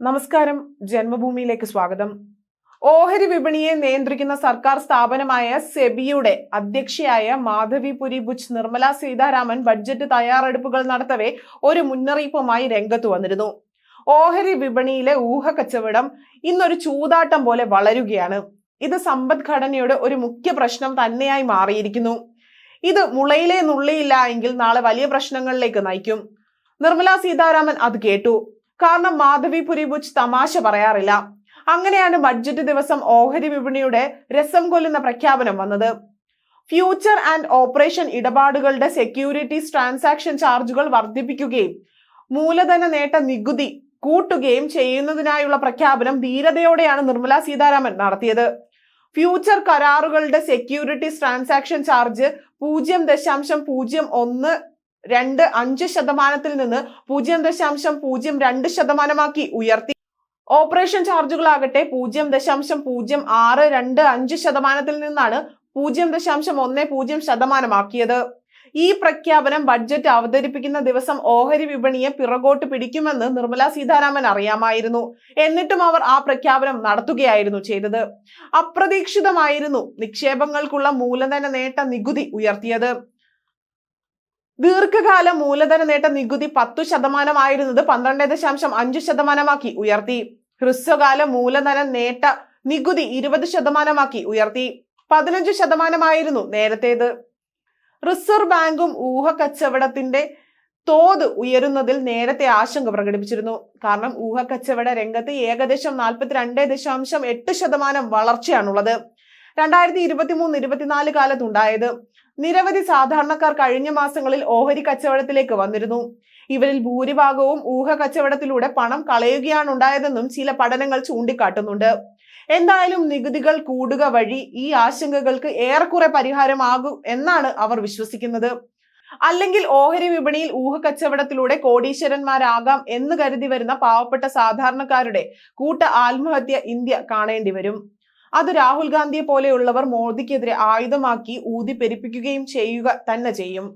നമസ്കാരം. ജന്മഭൂമിയിലേക്ക് സ്വാഗതം. ഓഹരി വിപണിയെ നിയന്ത്രിക്കുന്ന സർക്കാർ സ്ഥാപനമായ സെബിയുടെ അധ്യക്ഷയായ മാധവി പുരി ബുച്ച് നിർമ്മല സീതാരാമൻ ബഡ്ജറ്റ് തയ്യാറെടുപ്പുകൾ നടത്തവേ ഒരു മുന്നറിയിപ്പുമായി രംഗത്ത് വന്നിരുന്നു. ഓഹരി വിപണിയിലെ ഊഹ കച്ചവടം ഇന്നൊരു ചൂതാട്ടം പോലെ വളരുകയാണ്. ഇത് സമ്പദ്ഘടനയുടെ ഒരു മുഖ്യ പ്രശ്നം തന്നെയായി മാറിയിരിക്കുന്നു. ഇത് മുളയിലെ നുള്ളിയില്ല എങ്കിൽ നാളെ വലിയ പ്രശ്നങ്ങളിലേക്ക് നയിക്കും. നിർമ്മല സീതാരാമൻ അത് കേട്ടു. കാരണം മാധവി പുരിബുച്ച് തമാശ പറയാറില്ല. അങ്ങനെയാണ് ബഡ്ജറ്റ് ദിവസം ഓഹരി വിപണിയുടെ രസം കൊല്ലുന്ന പ്രഖ്യാപനം വന്നത്. ഫ്യൂച്ചർ ആൻഡ് ഓപ്പറേഷൻ ഇടപാടുകളുടെ സെക്യൂരിറ്റീസ് ട്രാൻസാക്ഷൻ ചാർജുകൾ വർദ്ധിപ്പിക്കുകയും മൂലധന നേട്ട നികുതി കൂട്ടുകയും ചെയ്യുന്നതിനായുള്ള പ്രഖ്യാപനം ധീരതയോടെയാണ് നിർമ്മല സീതാരാമൻ നടത്തിയത്. ഫ്യൂച്ചർ കരാറുകളുടെ സെക്യൂരിറ്റീസ് ട്രാൻസാക്ഷൻ ചാർജ് പൂജ്യം ദശാംശം പൂജ്യം ഒന്ന് രണ്ട് അഞ്ച് ശതമാനത്തിൽ നിന്ന് പൂജ്യം ദശാംശം പൂജ്യം രണ്ട് ശതമാനമാക്കി ഉയർത്തി. ഓപ്പറേഷൻ ചാർജുകളാകട്ടെ പൂജ്യം ദശാംശം പൂജ്യം ആറ് രണ്ട് അഞ്ച് ശതമാനത്തിൽ നിന്നാണ് പൂജ്യം ദശാംശം ഒന്ന് പൂജ്യം ശതമാനമാക്കിയത്. ഈ പ്രഖ്യാപനം ബഡ്ജറ്റ് അവതരിപ്പിക്കുന്ന ദിവസം ഓഹരി വിപണിയെ പിറകോട്ട് പിടിക്കുമെന്ന് നിർമ്മല സീതാരാമൻ അറിയാമായിരുന്നു. എന്നിട്ടും അവർ ആ പ്രഖ്യാപനം നടത്തുകയായിരുന്നു ചെയ്തത്. അപ്രതീക്ഷിതമായിരുന്നു നിക്ഷേപങ്ങൾക്കുള്ള മൂലധന നേട്ട നികുതി ഉയർത്തിയത്. ദീർഘകാല മൂലധന നേട്ട നികുതി പത്തു ശതമാനമായിരുന്നത് പന്ത്രണ്ട് ദശാംശം അഞ്ച് ശതമാനമാക്കി ഉയർത്തി. ഹ്രസ്വകാല മൂലധന നേട്ട നികുതി ഇരുപത് ശതമാനമാക്കി ഉയർത്തി. പതിനഞ്ച് ശതമാനമായിരുന്നു നേരത്തേത്. റിസർവ് ബാങ്കും ഊഹ കച്ചവടത്തിന്റെ തോത് ഉയരുന്നതിൽ നേരത്തെ ആശങ്ക പ്രകടിപ്പിച്ചിരുന്നു. കാരണം ഊഹ കച്ചവട രംഗത്ത് ഏകദേശം നാൽപ്പത്തിരണ്ട് ദശാംശം എട്ട് ശതമാനം വളർച്ചയാണുള്ളത്. രണ്ടായിരത്തി ഇരുപത്തി മൂന്ന് ഇരുപത്തിനാല് കാലത്തുണ്ടായത്. നിരവധി സാധാരണക്കാർ കഴിഞ്ഞ മാസങ്ങളിൽ ഓഹരി കച്ചവടത്തിലേക്ക് വന്നിരുന്നു. ഇവരിൽ ഭൂരിഭാഗവും ഊഹ കച്ചവടത്തിലൂടെ പണം കളയുകയാണ് ഉണ്ടായതെന്നും ചില പഠനങ്ങൾ ചൂണ്ടിക്കാട്ടുന്നുണ്ട്. എന്തായാലും നികുതികൾ കൂടുക വഴി ഈ ആശങ്കകൾക്ക് ഏറെക്കുറെ പരിഹാരമാകും എന്നാണ് അവർ വിശ്വസിക്കുന്നത്. അല്ലെങ്കിൽ ഓഹരി വിപണിയിൽ ഊഹ കച്ചവടത്തിലൂടെ കോടീശ്വരന്മാരാകാം എന്ന് കരുതി വരുന്ന പാവപ്പെട്ട സാധാരണക്കാരുടെ കൂട്ട ആത്മഹത്യ ഇന്ത്യ കാണേണ്ടി വരും. അത് രാഹുൽ ഗാന്ധിയെ പോലെയുള്ളവർ മോദിക്കെതിരെ ആയുധമാക്കി ഊതി പെരുപ്പിക്കുകയും ചെയ്യുക തന്നെ ചെയ്യും.